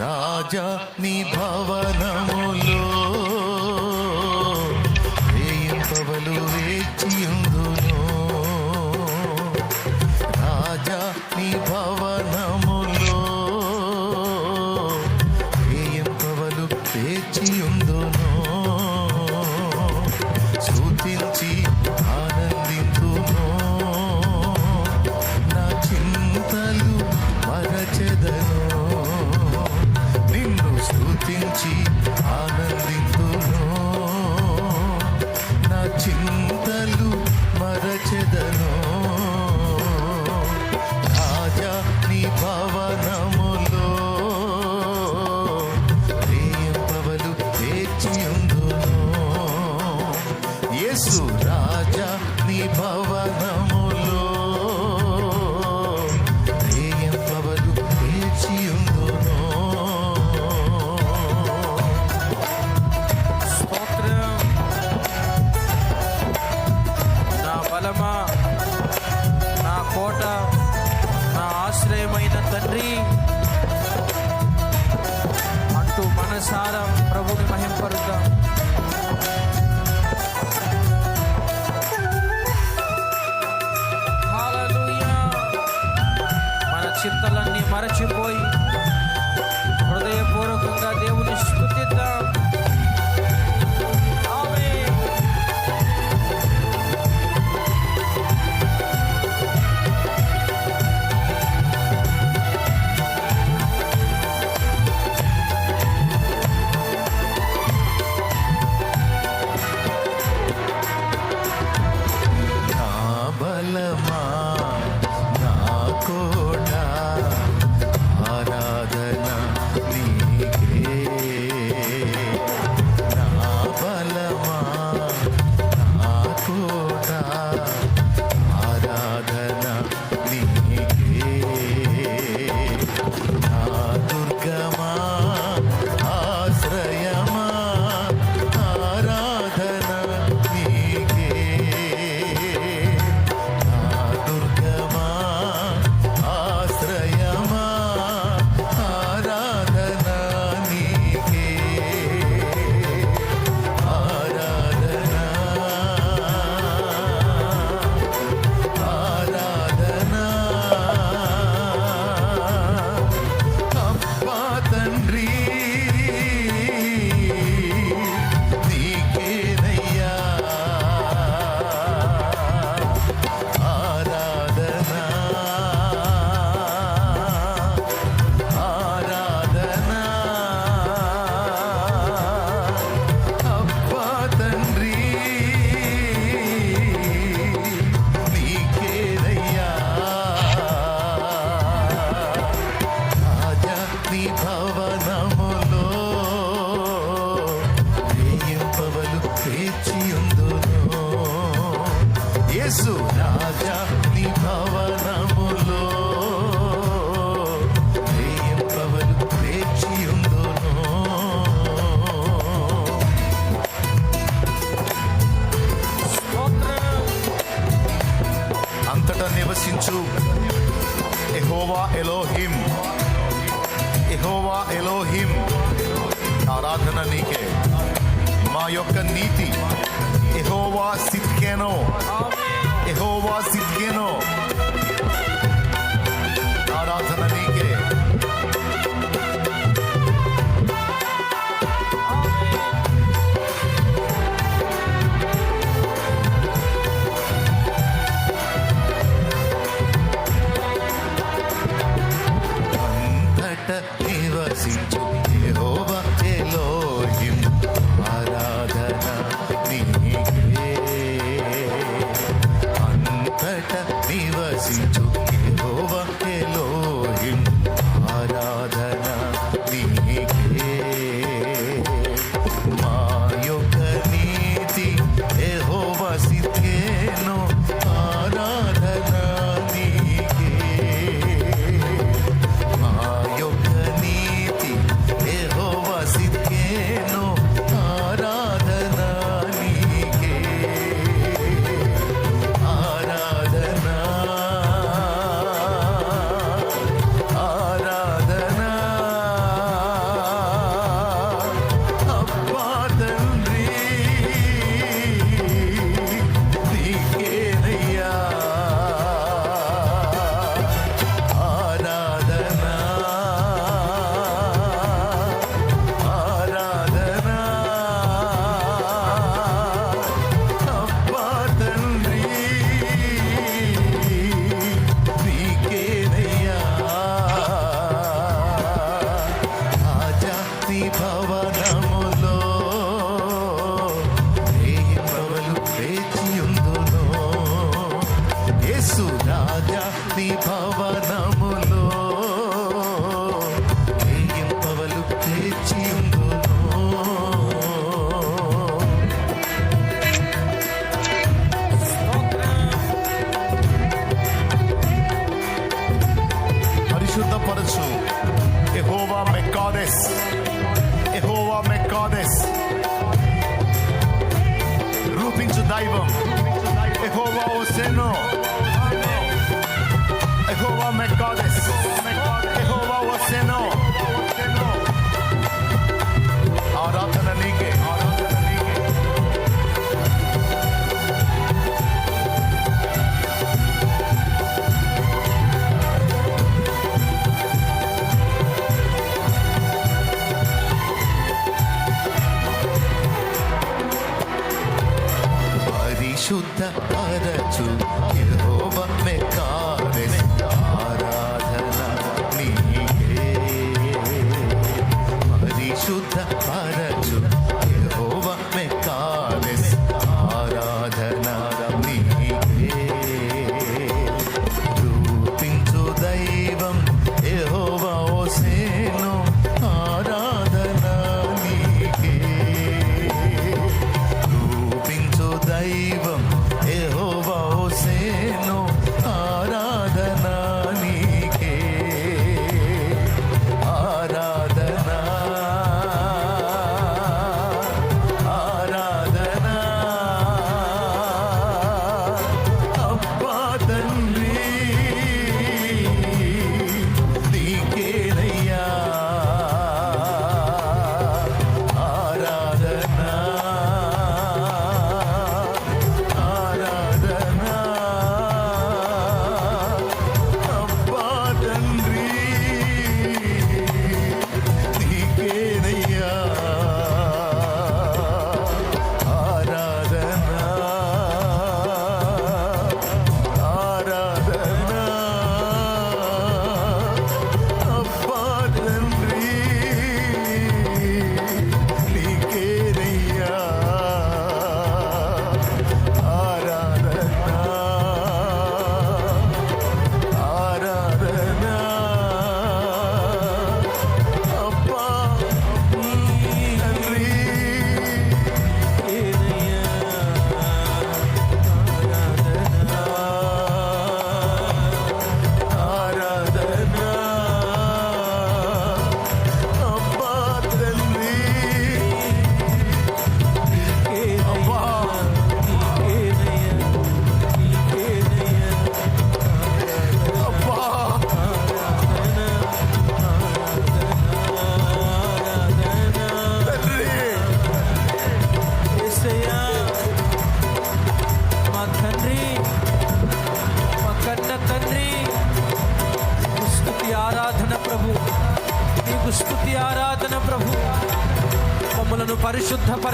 రాజా నీ భవనములో. వేయింపవలు వేచి రాజా నీ భవనములో. వేయింపవలు వేచియుందులో చింతలు మరచెదనో. ప్రియమైన తండ్రి? అంటూ మనసారా ప్రభుని మహింపరుద్దాం. ఎదుట నివసించు. ఎహోవా ఎలోహిం. ఎహోవా ఎలోహిం. ఆరాధన నీకే. మా యొక్క నీతి. ఎహోవా సిద్ధేనో ఎహోవా సిద్ధేనో నివసించు. యెహోవా చేలో survival. Ik hoor wel een zin Ik hoor wel mijn goddess. Ik hoor wel een zin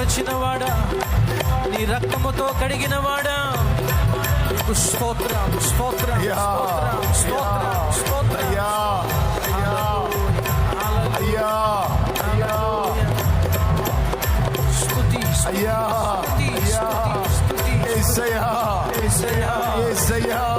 స్వస్థపరిచినవాడా నీ రక్తముతో కడిగిన వాడా అయ్యా